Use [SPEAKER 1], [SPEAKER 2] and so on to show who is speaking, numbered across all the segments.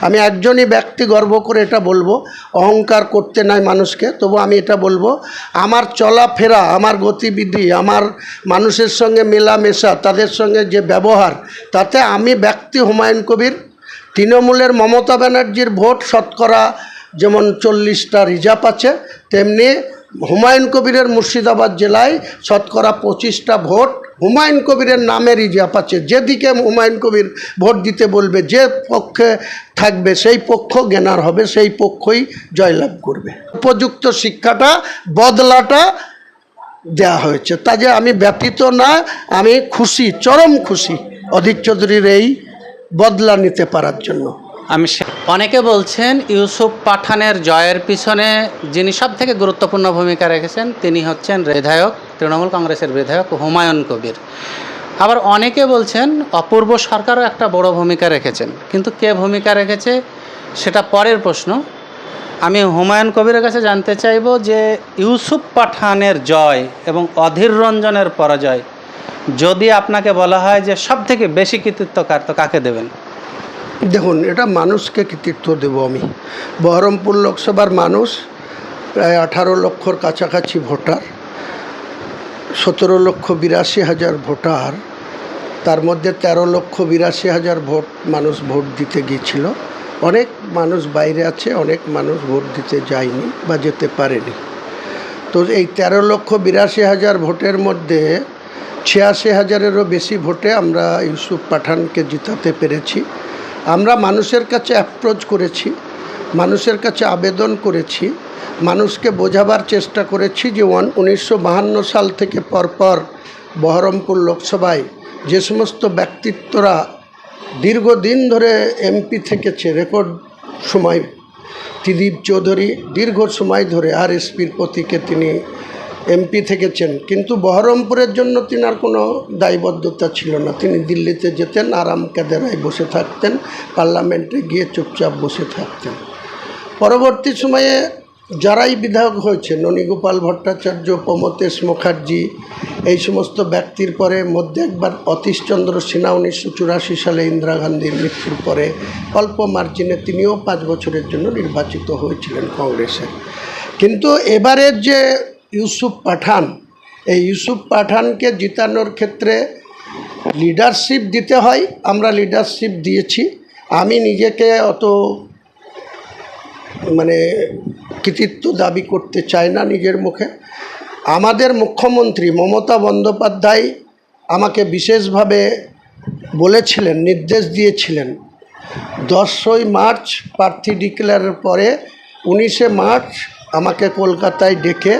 [SPEAKER 1] আমি একজনই ব্যক্তি গর্ব করে এটা বলব, অহংকার করতে নাই মানুষকে, তবু আমি এটা বলব, আমার চলাফেরা, আমার গতিবিধি, আমার মানুষের সঙ্গে মেলামেশা, তাদের সঙ্গে যে ব্যবহার, তাতে আমি ব্যক্তি হুমায়ুন কবির, তৃণমূলের মমতা ব্যানার্জির ভোট শতকরা যেমন চল্লিশটা রিজার্ভ আছে, তেমনি হুমায়ুন কবিরের মুর্শিদাবাদ জেলায় শতকরা পঁচিশটা ভোট হুমায়ুন কবিরের নামে রিজার্ভ আছে যেদিকে হুমায়ুন কবির ভোট দিতে বলবে, যে পক্ষে থাকবে, সেই পক্ষ জ্ঞানার হবে, সেই পক্ষই জয়লাভ করবে। উপযুক্ত শিক্ষাটা, বদলাটা দেওয়া হয়েছে। তা যে আমি ব্যতীত না, আমি খুশি, চরম খুশি অধীর চৌধুরীর এই বদলা নিতে পারার জন্য।
[SPEAKER 2] আমি অনেকে বলছেন, ইউসুফ পাঠানের জয়ের পিছনে যিনি সব থেকে গুরুত্বপূর্ণ ভূমিকা রেখেছেন, তিনি হচ্ছেন বিধায়ক তৃণমূল কংগ্রেসের বিধায়ক হুমায়ুন কবির। আবার অনেকে বলছেন অপূর্ব সরকারও একটা বড় ভূমিকা রেখেছেন। কিন্তু কে ভূমিকা রেখেছে সেটা পরের প্রশ্ন। আমি হুমায়ুন কবিরের কাছে জানতে চাইব যে ইউসুফ পাঠানের জয় এবং অধীর রঞ্জনের পরাজয় যদি আপনাকে বলা হয় যে সব থেকে বেশি কৃতিত্ব কার, তো কাকে দেবেন?
[SPEAKER 1] দেখুন, এটা মানুষকে কৃতিত্ব দেব আমি। বহরমপুর লোকসভার মানুষ প্রায় আঠারো লক্ষর কাছাকাছি ভোটার। সতেরো লক্ষ বিরাশি হাজার ভোটার, তার মধ্যে তেরো লক্ষ বিরাশি হাজার ভোট মানুষ ভোট দিতে গিয়েছিল। অনেক মানুষ বাইরে আছে, অনেক মানুষ ভোট দিতে যায়নি বা যেতে পারেনি। তো এই তেরো লক্ষ বিরাশি হাজার ভোটের মধ্যে ছিয়াশি হাজারেরও বেশি ভোটে আমরা ইউসুফ পাঠানকে জিতাতে পেরেছি। আমরা মানুষের কাছে অ্যাপ্রোচ করেছি, মানুষের কাছে আবেদন করেছি। মানুষকে বোঝাবার চেষ্টা করেছি যে ওয়ান উনিশশো সাল থেকে পরপর বহরমপুর লোকসভায় যে সমস্ত ব্যক্তিত্বরা দীর্ঘদিন ধরে এমপি থেকেছে, রেকর্ড সময় ত্রিদীপ চৌধুরী, দীর্ঘ সময় ধরে আর এসপির প্রতীকে তিনি এমপি থেকেছেন। কিন্তু বহরমপুরের জন্য তিনার কোনো দায়বদ্ধতা ছিল না। তিনি দিল্লিতে যেতেন, আরাম কেদারায় বসে থাকতেন, পার্লামেন্টে গিয়ে চুপচাপ বসে থাকতেন। পরবর্তী সময়ে যারাই বিধায়ক হয়েছে, ননীগোপাল ভট্টাচার্য, প্রমতেশ মুখার্জি, এই সমস্ত ব্যক্তির পরে মধ্যে একবার অতীশচন্দ্র সিনহা উনিশশো চুরাশি সালে ইন্দিরা গান্ধীর মৃত্যুর পরে অল্প মার্জিনে তিনিও পাঁচ বছরের জন্য নির্বাচিত হয়েছিলেন কংগ্রেসের কিন্তু এবারের যে ইউসুফ পাঠান, এই ইউসুফ পাঠানকে জিতানোর ক্ষেত্রে লিডারশিপ দিতে হয়, আমরা লিডারশিপ দিয়েছি। আমি নিজেকে অত মানে কৃতিত্ব দাবি করতে চায় না নিজের মুখে। আমাদের মুখ্যমন্ত্রী মমতা বন্দ্যোপাধ্যায় আমাকে বিশেষভাবে বলেছিলেন, নির্দেশ দিয়েছিলেন। দশই মার্চ প্রার্থী ডিক্লেয়ারের পরে উনিশে মার্চ আমাকে কলকাতায় ডেকে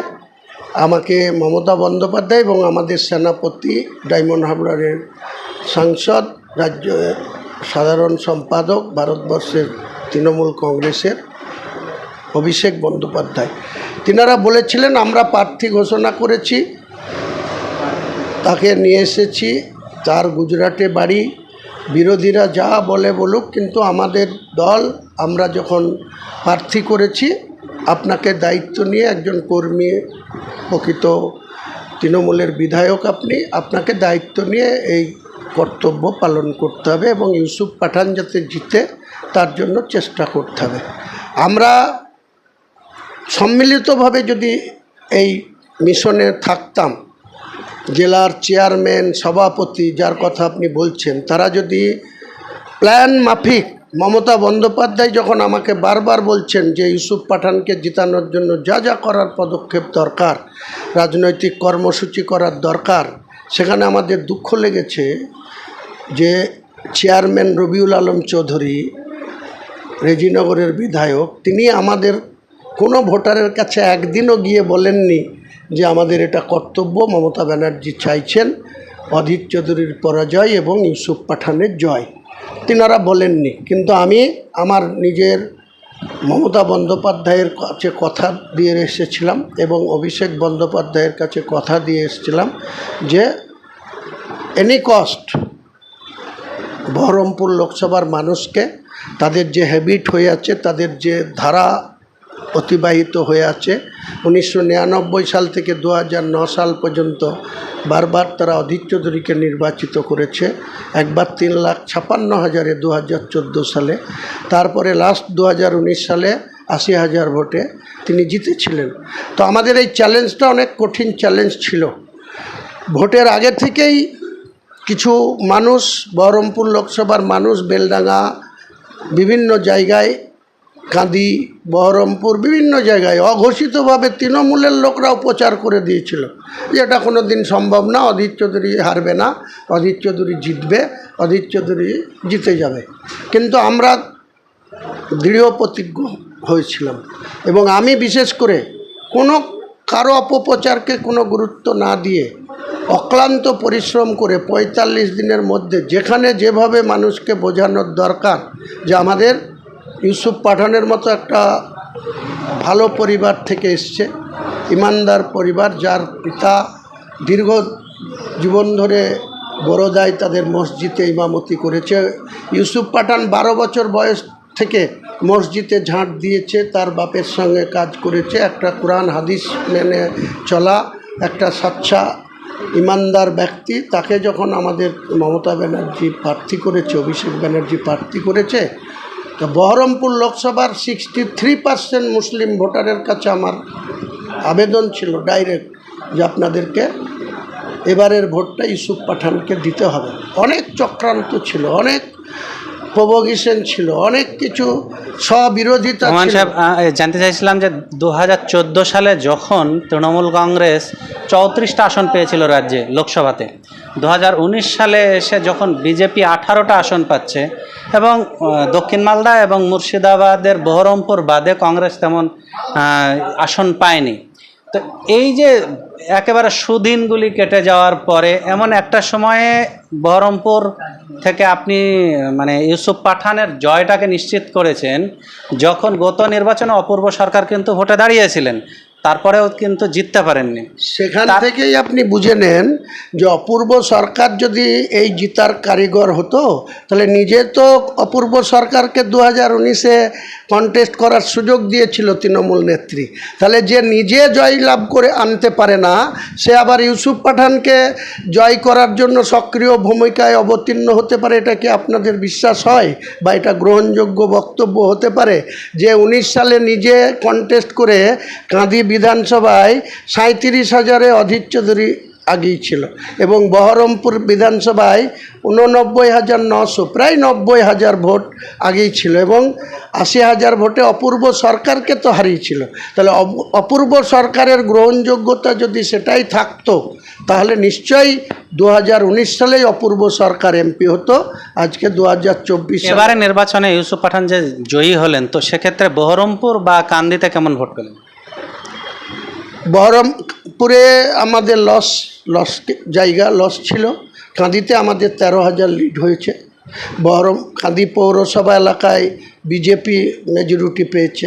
[SPEAKER 1] আমাকে মমতা বন্দ্যোপাধ্যায় এবং আমাদের সেনাপতি ডায়মন্ড হাবড়ারের সাংসদ, রাজ্য সাধারণ সম্পাদক, ভারতবর্ষের তৃণমূল কংগ্রেসের অভিষেক বন্দ্যোপাধ্যায়। তিনারা বলেছিলেন, আমরা প্রার্থী ঘোষণা করেছি, তাকে নিয়ে এসেছি, তার গুজরাটে বাড়ি, বিরোধীরা যা বলে বলুক, কিন্তু আমাদের দল, আমরা যখন প্রার্থী করেছি, আপনাকে দায়িত্ব নিয়ে একজন কর্মী, প্রকৃত তৃণমূলের বিধায়ক আপনি, আপনাকে দায়িত্ব নিয়ে এই কর্তব্য পালন করতে হবে এবং ইউসুফ পাঠান যাতে জিতে, তার জন্য চেষ্টা করতে হবে। আমরা সম্মিলিতভাবে যদি এই মিশনে থাকতাম, জেলার চেয়ারম্যান, সভাপতি যার কথা আপনি বলছেন, তারা যদি প্ল্যান মাফিক মমতা বন্দ্যোপাধ্যায় যখন আমাকে বারবার বলছেন যে ইউসুফ পাঠানকে জিতানোর জন্য যা যা করার পদক্ষেপ দরকার, রাজনৈতিক কর্মসূচি করার দরকার, সেখানে আমাদের দুঃখ লেগেছে যে চেয়ারম্যান রবিউল আলম চৌধুরী, রেজিনগরের বিধায়ক, তিনি আমাদের কোনো ভোটারের কাছে একদিনও গিয়ে বলেননি যে আমাদের এটা কর্তব্য, মমতা ব্যানার্জি চাইছেন অধীর চৌধুরীর পরাজয় এবং ইউসুফ পাঠানের জয়। তিনারা বলেননি। কিন্তু আমি আমার নিজের মমতা বন্দ্যোপাধ্যায়ের কাছে কথা দিয়ে এসেছিলাম এবং অভিষেক বন্দ্যোপাধ্যায়ের কাছে কথা দিয়ে এসেছিলাম যে এনি কস্ট বহরমপুর লোকসভার মানুষকে তাদের যে হ্যাবিট হয়ে আছে, তাদের যে ধারা অতিবাহিত হয়ে আছে। উনিশশো নিরানব্বই সাল থেকে দু সাল পর্যন্ত বারবার তারা অধীর চৌধুরীকে নির্বাচিত করেছে। একবার তিন লাখ ছাপান্ন হাজারে দু হাজার চোদ্দ সালে, তারপরে লাস্ট দু হাজার উনিশ সালে আশি হাজার ভোটে তিনি জিতেছিলেন। তো আমাদের এই চ্যালেঞ্জটা অনেক কঠিন চ্যালেঞ্জ ছিল। ভোটের আগে থেকেই কিছু মানুষ, বহরমপুর লোকসভার মানুষ, বেলডাঙ্গা বিভিন্ন জায়গায় কাঁদি, বহরমপুর বিভিন্ন জায়গায় অঘোষিতভাবে তৃণমূলের লোকরাও প্রচার করে দিয়েছিল। যে এটা কোনো দিন সম্ভব না, অধীর চৌধুরী হারবে না, অধীর চৌধুরী জিতবে, অধীর চৌধুরী জিতে যাবে। কিন্তু আমরা দৃঢ় প্রতিজ্ঞ হয়েছিলাম এবং আমি বিশেষ করে কোনো কারও অপপ্রচারকে কোনো গুরুত্ব না দিয়ে অক্লান্ত পরিশ্রম করে পঁয়তাল্লিশ দিনের মধ্যে যেখানে যেভাবে মানুষকে বোঝানোর দরকার যে আমাদের ইউসুফ পাঠানের মতো একটা ভালো পরিবার থেকে এসছে, ইমানদার পরিবার যার পিতা দীর্ঘ জীবন ধরে বড়দায় তাদের মসজিদে ইমামতি করেছে। ইউসুফ পাঠান বারো বছর বয়স থেকে মসজিদে ঝাঁট দিয়েছে, তার বাপের সঙ্গে কাজ করেছে, একটা কোরআন হাদিস মেনে চলা, একটা স্বচ্ছা ইমানদার ব্যক্তি। তাকে যখন আমাদের মমতা ব্যানার্জি প্রার্থী করেছে, অভিষেক ব্যানার্জি প্রার্থী করেছে তো বহরমপুর লোকসভার সিক্সটি থ্রি পার্সেন্ট মুসলিম ভোটারের কাছে আমার আবেদন ছিল ডাইরেক্ট যে আপনাদেরকে এবারের ভোটটা ইসুফ পাঠানকে দিতে হবে। অনেক চক্রান্ত ছিল, অনেক প্রভোগেশন ছিল অনেক কিছু স্ববিরোধিতা
[SPEAKER 2] হুমায়ুন সাহেব জানতে চাইছিলাম যে দু হাজার চোদ্দ সালে যখন তৃণমূল কংগ্রেস চৌত্রিশটা আসন পেয়েছিল রাজ্যে লোকসভাতে দু হাজার উনিশ সালে এসে যখন বিজেপি আঠারোটা আসন পাচ্ছে এবং দক্ষিণ মালদা এবং মুর্শিদাবাদের বহরমপুর বাদে কংগ্রেস তেমন আসন পায়নি। তো এই যে একেবারে সুদিনগুলি কেটে যাওয়ার পরে এমন একটা সময়ে বহরমপুর থেকে আপনি মানে ইউসুফ পাঠানের জয়টাকে নিশ্চিত করেছেন যখন গত নির্বাচনে অপূর্ব সরকার কিন্তু ভোটে দাঁড়িয়েছিলেন তারপরেও কিন্তু জিততে পারেননি।
[SPEAKER 1] সেখান থেকেই আপনি বুঝে নেন যে অপূর্ব সরকার যদি এই জিতার কারিগর হতো তাহলে নিজে তো অপূর্ব সরকারকে দু হাজার উনিশে কন্টেস্ট করার সুযোগ দিয়েছিল তৃণমূল নেত্রী। তাহলে যে নিজে জয় লাভ করে আনতে পারে না, সে আবার ইউসুফ পাঠানকে জয় করার জন্য সক্রিয় ভূমিকায় অবতীর্ণ হতে পারে, এটা কি আপনাদের বিশ্বাস হয়? বা এটা গ্রহণযোগ্য বক্তব্য হতে পারে? যে উনিশ সালে নিজে কন্টেস্ট করে কাঁদি বিধানসভায় সাঁত্রিশ হাজারে অধীর চৌধুরী আগেই ছিল। এবং বহরমপুর বিধানসভায় উননব্বই হাজার নশো প্রায় নব্বই হাজার ভোট আগেই ছিল এবং আশি হাজার ভোটে অপূর্ব সরকারকে তো হারিয়েছিল। তাহলে অপ- অপূর্ব সরকারের গ্রহণযোগ্যতা যদি সেটাই থাকতো তাহলে নিশ্চয়ই দু হাজার উনিশ সালেই অপূর্ব সরকার এমপি হতো আজকে দু হাজার চব্বিশ
[SPEAKER 2] এবারে নির্বাচনে ইউসুফ পাঠান যে জয়ী হলেন তো সেক্ষেত্রে বহরমপুর বা কান্দিতে কেমন ভোট পেলেন?
[SPEAKER 1] বহরমপুরে আমাদের লস লস জায়গা লস ছিল। কাঁদিতে আমাদের তেরো হাজার লিড হয়েছে। বহরম কাঁদি পৌরসভা এলাকায় বিজেপি মেজরিটি পেয়েছে।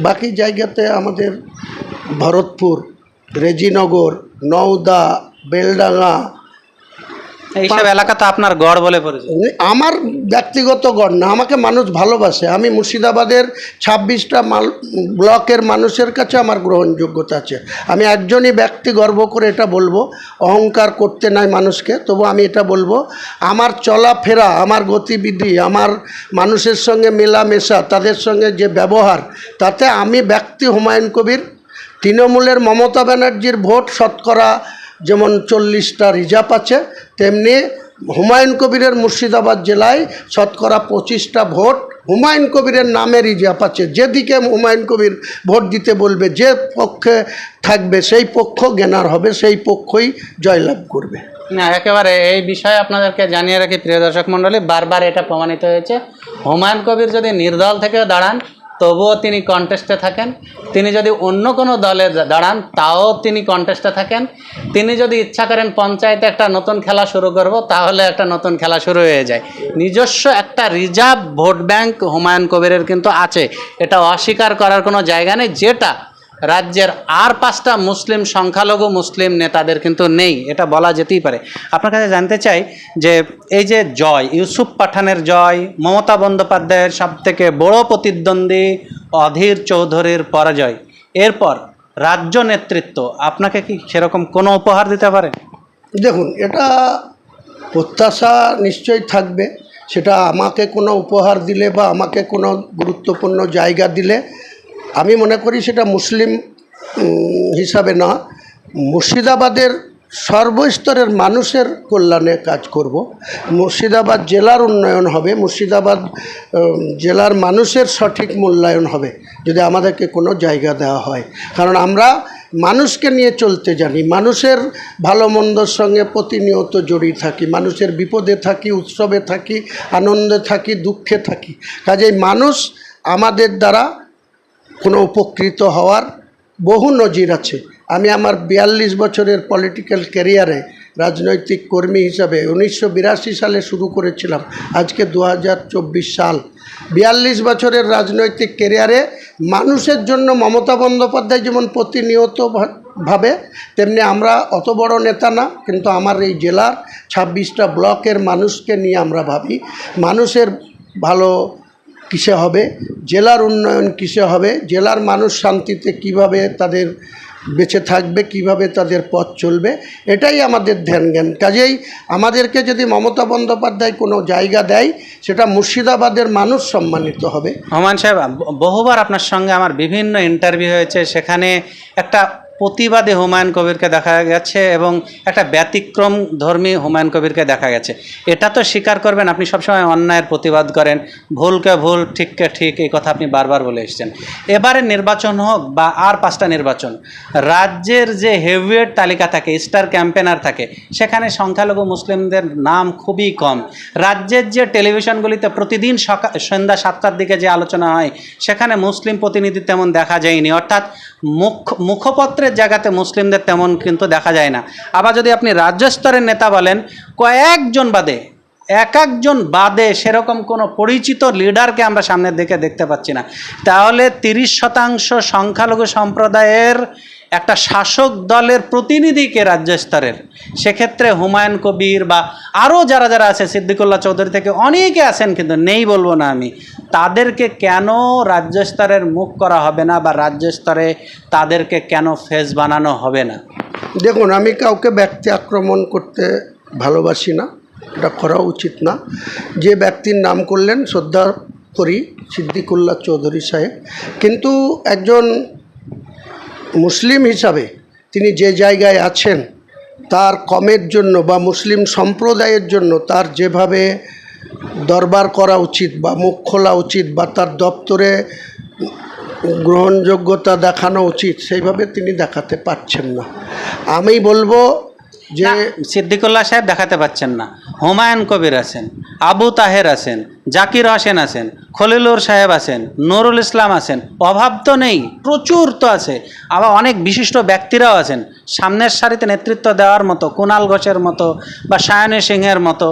[SPEAKER 1] বাকি জায়গাতে আমাদের ভরতপুর, রেজিনগর, নওদা, বেলডাঙ্গা
[SPEAKER 2] এইসব এলাকা তো আপনার গড় বলে পরিচিত।
[SPEAKER 1] আমার ব্যক্তিগত গড় না, আমাকে মানুষ ভালোবাসে। আমি মুর্শিদাবাদের ছাব্বিশটা মাল, ব্লকের মানুষের কাছে আমার গ্রহণযোগ্যতা আছে। আমি একজনই ব্যক্তি গর্ব করে এটা বলব, অহংকার করতে নাই মানুষকে, তবু আমি এটা বলব, আমার চলাফেরা, আমার গতিবিধি, আমার মানুষের সঙ্গে মেলামেশা, তাদের সঙ্গে যে ব্যবহার, তাতে আমি ব্যক্তি হুমায়ুন কবির, তৃণমূলের মমতা ব্যানার্জির ভোট শতকরা যেমন চল্লিশটা রিজার্ভ আছে, তেমনি হুমায়ুন কবিরের মুর্শিদাবাদ জেলায় শতকরা পঁচিশটা ভোট হুমায়ুন কবিরের নামে রিজার্ভ আছে। যেদিকে হুমায়ুন কবির ভোট দিতে বলবে, যে পক্ষে থাকবে, সেই পক্ষ জ্ঞানার হবে, সেই পক্ষই জয়লাভ করবে।
[SPEAKER 2] না, একেবারে এই বিষয়ে আপনাদেরকে জানিয়ে রাখি, প্রিয় দর্শক মণ্ডলী, বারবার এটা প্রমাণিত হয়েছে। হুমায়ুন কবির যদি নির্দল থেকে দাঁড়ান তবুও তিনি কন্টেস্টে থাকেন। তিনি যদি অন্য কোনো দলে দাঁড়ান, তাও তিনি কন্টেস্টে থাকেন। তিনি যদি ইচ্ছা করেন পঞ্চায়েতে একটা নতুন খেলা শুরু করব, তাহলে একটা নতুন খেলা শুরু হয়ে যায়। নিজস্ব একটা রিজার্ভ ভোট ব্যাংক হুমায়ুন কবিরের কিন্তু আছে। এটা অস্বীকার করার কোনো জায়গা নেই। যেটা রাজ্যের আর পাঁচটা মুসলিম সংখ্যালঘু মুসলিম নেতাদের কিন্তু নেই, এটা বলা যেতেই পারে। আপনার কাছে জানতে চাই যে এই যে জয়, ইউসুফ পাঠানের জয়, মমতা বন্দ্যোপাধ্যায়ের সব থেকে বড় প্রতিদ্বন্দ্বী অধীর চৌধুরীর পরাজয়, এরপর রাজ্য নেতৃত্ব, আপনাকে কি সেরকম কোনো উপহার দিতে পারে?
[SPEAKER 1] দেখুন, এটা প্রত্যাশা নিশ্চয়ই থাকবে, সেটা আমাকে কোনো উপহার দিলে বা আমাকে কোনো গুরুত্বপূর্ণ জায়গা দিলে আমি মনে করি সেটা মুসলিম হিসাবে না। মুর্শিদাবাদের সর্বস্তরের মানুষের কল্যাণে কাজ করব। মুর্শিদাবাদ জেলার উন্নয়ন হবে, মুর্শিদাবাদ জেলার মানুষের সঠিক মূল্যায়ন হবে যদি আমাদেরকে কোনো জায়গা দেওয়া হয়। কারণ আমরা মানুষকে নিয়ে চলতে জানি, মানুষের ভালো মন্দর সঙ্গে প্রতিনিয়ত জড়িয়ে থাকি, মানুষের বিপদে থাকি, উৎসবে থাকি, আনন্দে থাকি, দুঃখে থাকি। কাজেই মানুষ আমাদের দ্বারা কোনো উপকৃত হওয়ার বহু নজির আছে। আমি আমার বিয়াল্লিশ বছরের পলিটিক্যাল ক্যারিয়ারে রাজনৈতিক কর্মী হিসাবে উনিশশো বিরাশি সালে শুরু করেছিলাম, আজকে দু হাজার চব্বিশ সাল। বিয়াল্লিশ বছরের রাজনৈতিক ক্যারিয়ারে মানুষের জন্য মমতা বন্দ্যোপাধ্যায় যেমন প্রতিনিয়ত ভাবে, তেমনি আমরা অত বড় নেতা না, কিন্তু আমার এই জেলার ছাব্বিশটা ব্লকের মানুষকে নিয়ে আমরা ভাবি। মানুষের ভালো কিসে হবে? জেলার উন্নয়ন কিসে হবে? জেলার মানুষ শান্তিতে কীভাবে তাদের বেঁচে থাকবে, কীভাবে তাদের পথ চলবে? এটাই আমাদের ধ্যান জ্ঞান কাজেই আমাদেরকে যদি মমতা বন্দ্যোপাধ্যায় কোনো জায়গা দেয়, সেটা মুর্শিদাবাদের মানুষ সম্মানিত হবে।
[SPEAKER 2] হমান সাহেব, বহুবার আপনার সঙ্গে আমার বিভিন্ন ইন্টারভিউ হয়েছে। সেখানে একটা প্রতিবাদী হুমায়ুন কবিরকে দেখা গেছে এবং একটা ব্যতিক্রম ধর্মী হুমায়ুন কবিরকে দেখা গেছে। এটা তো স্বীকার করবেন, আপনি সবসময় অন্যায়ের প্রতিবাদ করেন, ভুলকে ভুল, ঠিককে ঠিক, এই কথা আপনি বারবার বলে এসেছেন। এবারে নির্বাচন হোক বা আর পাঁচটা নির্বাচন, রাজ্যের যে হেভিওয়েট তালিকা থাকে স্টার ক্যাম্পেনার থাকে, সেখানে সংখ্যালঘু মুসলিমদের নাম খুবই কম। রাজ্যের যে টেলিভিশনগুলিতে প্রতিদিন সকাল সন্ধ্যা সাতটার দিকে যে আলোচনা হয়, সেখানে মুসলিম প্রতিনিধি তেমন দেখা যায়নি। অর্থাৎ মুখ মুখপত্রের জায়গাতে মুসলিমদের তেমন কিন্তু দেখা যায় না। আবার যদি আপনি রাজ্য স্তরের নেতা বলেন, কয়েকজন বাদে এক একজন বাদে সেরকম কোনো পরিচিত লিডারকে আমরা সামনের দিকে দেখতে পাচ্ছি না। তাহলে তিরিশ শতাংশ সংখ্যালঘু সম্প্রদায়ের একটা শাসক দলের প্রতিনিধিকে রাজ্য স্তরের সেক্ষেত্রে হুমায়ুন কবির বা আরও যারা যারা আছে, সিদ্দিকুল্লাহ চৌধুরী থেকে অনেকে আছেন কিন্তু নেই বলব না আমি। তাদেরকে কেন রাজ্য স্তরের মুখ করা হবে না বা রাজ্য স্তরে তাদেরকে কেন ফেস বানানো হবে না?
[SPEAKER 1] দেখুন, আমি কাউকে ব্যক্তি আক্রমণ করতে ভালোবাসি না, এটা করা উচিত না। যে ব্যক্তির নাম করলেন শ্রদ্ধা করি, সিদ্দিকুল্লাহ চৌধুরী সাহেব। কিন্তু একজন মুসলিম হিসাবে তিনি যে জায়গায় আছেন, তার কমের জন্য বা মুসলিম সম্প্রদায়ের জন্য তার যেভাবে দরবার করা উচিত বা মুখ খোলা উচিত বা তার দপ্তরে গ্রহণযোগ্যতা দেখানো উচিত, সেইভাবে তিনি দেখাতে পারছেন না। আমি বলব যে
[SPEAKER 2] সিদ্দিকুল্লাহ সাহেব দেখাতে পাচ্ছেন না। হুমায়ুন কবির আছেন আবু তাহের আছেন জাকির হোসেন আছেন খলিলুর সাহেব আছেন নুরুল ইসলাম আছেন অভাব তো নেই প্রচুর তো আছে। আবার অনেক বিশিষ্ট ব্যক্তিরাও আছেন। সামনের সারিতে নেতৃত্ব দেওয়ার মতো কুণাল ঘোষের মতো বা সায়নী সিংহের মতো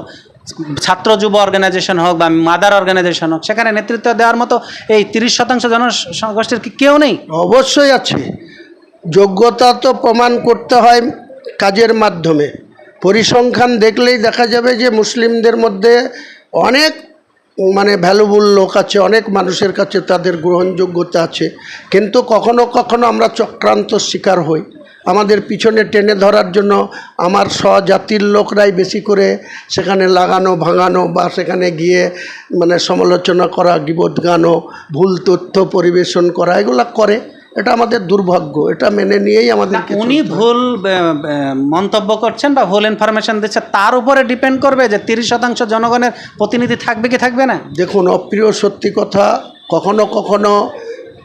[SPEAKER 2] ছাত্র যুব অর্গানাইজেশন হোক বা মাদার অর্গানাইজেশন হোক সেখানে নেতৃত্ব দেওয়ার মতো এই তিরিশ শতাংশ জনগোষ্ঠীর কি কেউ নেই?
[SPEAKER 1] অবশ্যই আছে। যোগ্যতা তো প্রমাণ করতে হয়। কাজের মাধ্যমে। পরিসংখ্যান দেখলেই দেখা যাবে যে মুসলিমদের মধ্যে অনেক মানে ভ্যালুবল লোক আছে, অনেক মানুষের কাছে তাদের গ্রহণযোগ্যতা আছে। কিন্তু কখনো কখনো আমরা চক্রান্ত শিকার হই। আমাদের পিছনে টেনে ধরার জন্য আমার স্বজাতির লোকরাই বেশি করে সেখানে লাগানো, ভাঙানো বা সেখানে গিয়ে মানে সমালোচনা করা গিবত গানো ভুল তথ্য পরিবেশন করা, এগুলো করে। এটা আমাদের দুর্ভাগ্য এটা মেনে নিয়েই আমাদের
[SPEAKER 2] উনি ভুল মন্তব্য করছেন বা ভুল ইনফরমেশন দিচ্ছে তার উপরে ডিপেন্ড করবে যে তিরিশ শতাংশ জনগণের প্রতিনিধি থাকবে কি থাকবে না?
[SPEAKER 1] দেখুন অপ্রিয় সত্যি কথা কখনো কখনো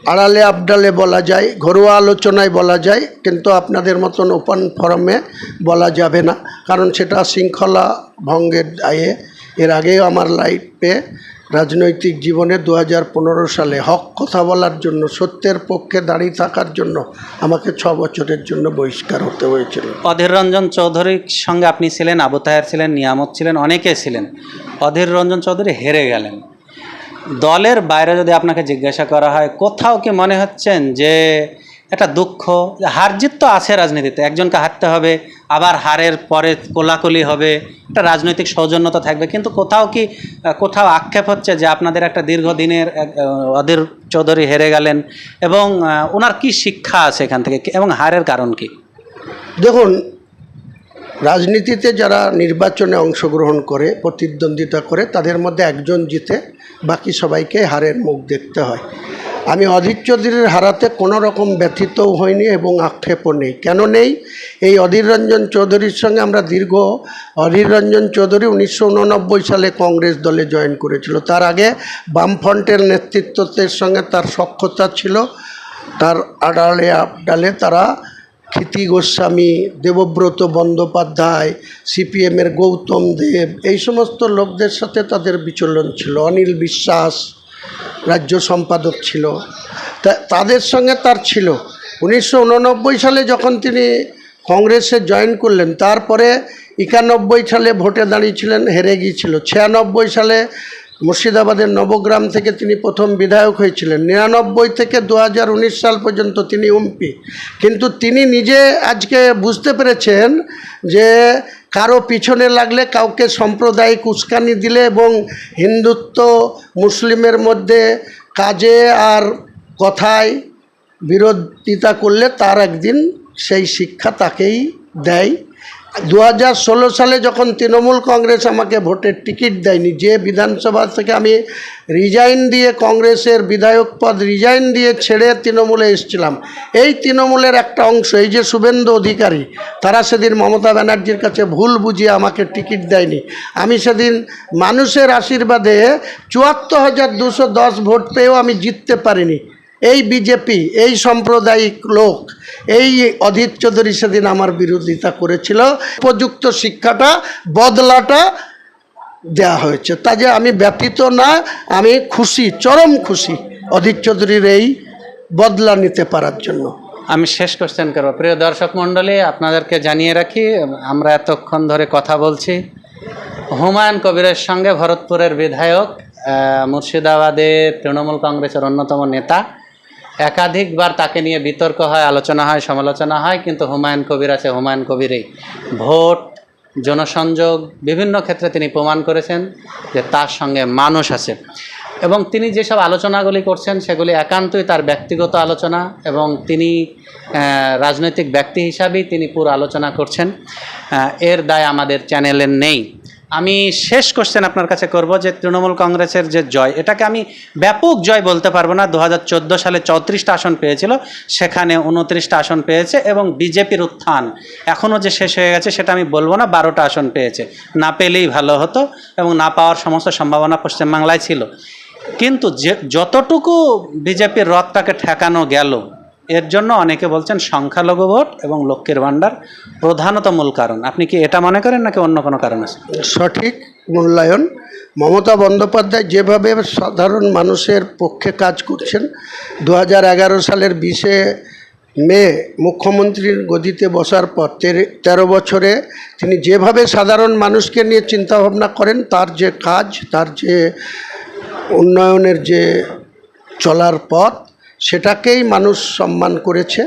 [SPEAKER 1] আড়ালে আবডালে বলা যায় ঘরোয়া আলোচনায় বলা যায় কিন্তু আপনাদের মতন ওপেন ফরমে বলা যাবে না। কারণ সেটা শৃঙ্খলা ভঙ্গের দায়ে। এর আগেও আমার লাইফে রাজনৈতিক জীবনে দু হাজার পনেরো সালে হক কথা বলার জন্য সত্যের পক্ষে দাঁড়িয়ে থাকার জন্য আমাকে ছ বছরের জন্য বহিষ্কার হতে হয়েছিল।
[SPEAKER 2] অধীর রঞ্জন চৌধুরীর সঙ্গে আপনি ছিলেন, আবু তাহের ছিলেন, নিয়ামত ছিলেন, অনেকে ছিলেন। অধীর রঞ্জন চৌধুরী হেরে গেলেন। দলের বাইরে যদি আপনাকে জিজ্ঞাসা করা হয়, কোথাও কি মনে হচ্ছেন যে একটা দুঃখ হার জিত তো আছে রাজনীতিতে, একজনকে হারতে হবে আবার হারের পরে কোলাকুলি হবে। একটা রাজনৈতিক সৌজন্যতা থাকবে। কিন্তু কোথাও কি, কোথাও আক্ষেপ হচ্ছে যে আপনাদের একটা দীর্ঘদিনের অধীর চৌধুরী হেরে গেলেন এবং ওনার কি শিক্ষা আছে এখান থেকে? এবং হারের কারণ কি?
[SPEAKER 1] দেখুন, রাজনীতিতে যারা নির্বাচনে অংশগ্রহণ করে, প্রতিদ্বন্দ্বিতা করে, তাদের মধ্যে একজন জিতে বাকি সবাইকে হারের মুখ দেখতে হয়। আমি অধীর চৌধুরীর হারাতে কোনো রকম ব্যথিতও হয়নি এবং আক্ষেপও নেই। কেন নেই? এই অধীর রঞ্জন চৌধুরীর সঙ্গে আমরা দীর্ঘ অধীর রঞ্জন চৌধুরী উনিশশো উননব্বই সালে কংগ্রেস দলে জয়েন করেছিল। তার আগে বামফ্রন্টের নেতৃত্বের সঙ্গে তার সক্ষতা ছিল। তার আড়ালে আবডালে তারা ক্ষিতি গোস্বামী, দেবব্রত বন্দ্যোপাধ্যায়, সিপিএমের গৌতম দেব, এই সমস্ত লোকদের সাথে তাদের বিচলন ছিল। অনিল বিশ্বাস রাজ্য সম্পাদক ছিল। তাদের সঙ্গে তার ছিল। উনিশশো উননব্বই সালে যখন তিনি কংগ্রেসে জয়েন করলেন, তারপরে একানব্বই সালে ভোটে দাঁড়িয়েছিলেন হেরে গিয়েছিল ছিয়ানব্বই সালে মুর্শিদাবাদের নবগ্রাম থেকে তিনি প্রথম বিধায়ক হয়েছিলেন। নিরানব্বই থেকে দু হাজার উনিশ সাল পর্যন্ত তিনি এমপি কিন্তু তিনি নিজে আজকে বুঝতে পেরেছেন যে কারও পিছনে লাগলে কাউকে সাম্প্রদায়িক উস্কানি দিলে এবং হিন্দুত্ব মুসলিমের মধ্যে কাজে আর কথায় বিরোধিতা করলে তার একদিন সেই শিক্ষা তাকেই দেয়। দু হাজার ষোলো সালে যখন তৃণমূল কংগ্রেস আমাকে ভোটের টিকিট দেয়নি, যে বিধানসভা থেকে আমি রিজাইন দিয়ে কংগ্রেসের বিধায়ক পদ রিজাইন দিয়ে ছেড়ে তৃণমূলে এসেছিলাম, এই তৃণমূলের একটা অংশ, এই যে শুভেন্দু অধিকারী, তারা সেদিন মমতা ব্যানার্জির কাছে ভুল বুঝিয়ে আমাকে টিকিট দেয়নি। আমি সেদিন মানুষের আশীর্বাদে চুয়াত্তর হাজার দুশো দশ ভোট পেয়েও আমি জিততে পারিনি। এই বিজেপি, এই সাম্প্রদায়িক লোক, এই অধীর চৌধুরী সেদিন আমার বিরোধিতা করেছিল। উপযুক্ত শিক্ষাটা, বদলাটা দেওয়া হয়েছে। তা যে আমি ব্যতীত না, আমি খুশি, চরম খুশি অধীর চৌধুরীর এই বদলা নিতে পারার জন্য।
[SPEAKER 2] আমি শেষ কোশ্চেন করব। প্রিয় দর্শক মণ্ডলী, আপনাদেরকে জানিয়ে রাখি, আমরা এতক্ষণ ধরে কথা বলছি। হুমায়ুন কবিরের সঙ্গে ভরতপুরের বিধায়ক মুর্শিদাবাদে তৃণমূল কংগ্রেসের অন্যতম নেতা। একাধিকবার তাকে নিয়ে বিতর্ক হয়, আলোচনা হয়, সমালোচনা হয়, কিন্তু হুমায়ুন কবির আছে, হুমায়ুন কবিরেই ভোট, জনসংযোগ, বিভিন্ন ক্ষেত্রে তিনি প্রমাণ করেছেন যে তার সঙ্গে মানুষ আছে। এবং তিনি যেসব আলোচনাগুলি করছেন, সেগুলি একান্তই তার ব্যক্তিগত আলোচনা এবং তিনি রাজনৈতিক ব্যক্তি হিসাবেই তিনি পুরো আলোচনা করছেন। এর দায় আমাদের চ্যানেলের নেই। আমি শেষ কোশ্চেন আপনার কাছে করব যে তৃণমূল কংগ্রেসের যে জয়, এটাকে আমি ব্যাপক জয় বলতে পারব না। দু হাজার চোদ্দ সালে চৌত্রিশটা আসন পেয়েছিল, সেখানে উনত্রিশটা আসন পেয়েছে এবং বিজেপির উত্থান এখনও যে শেষ হয়ে গেছে সেটা আমি বলব না, বারোটা আসন পেয়েছে। না পেলেই ভালো হতো এবং না পাওয়ার সমস্ত সম্ভাবনা পশ্চিমবাংলায় ছিল। কিন্তু যে, যতটুকু বিজেপির রথটাকে ঠেকানো গেল এর জন্য অনেকে বলছেন সংখ্যালঘু ভোট এবং লক্ষ্মীর ভাণ্ডার প্রধানত মূল কারণ। আপনি কি এটা মনে করেন নাকি অন্য কোনো কারণ আছে?
[SPEAKER 1] সঠিক মূল্যায়ন। মমতা বন্দ্যোপাধ্যায় যেভাবে সাধারণ মানুষের পক্ষে কাজ করছেন দু হাজার এগারো সালের বিশে মে মুখ্যমন্ত্রীর গদিতে বসার পর তেরো বছরে তিনি যেভাবে সাধারণ মানুষকে নিয়ে চিন্তাভাবনা করেন, তার যে কাজ, তার যে উন্নয়নের যে চলার পথ সেটাকেই মানুষ সম্মান করেছে।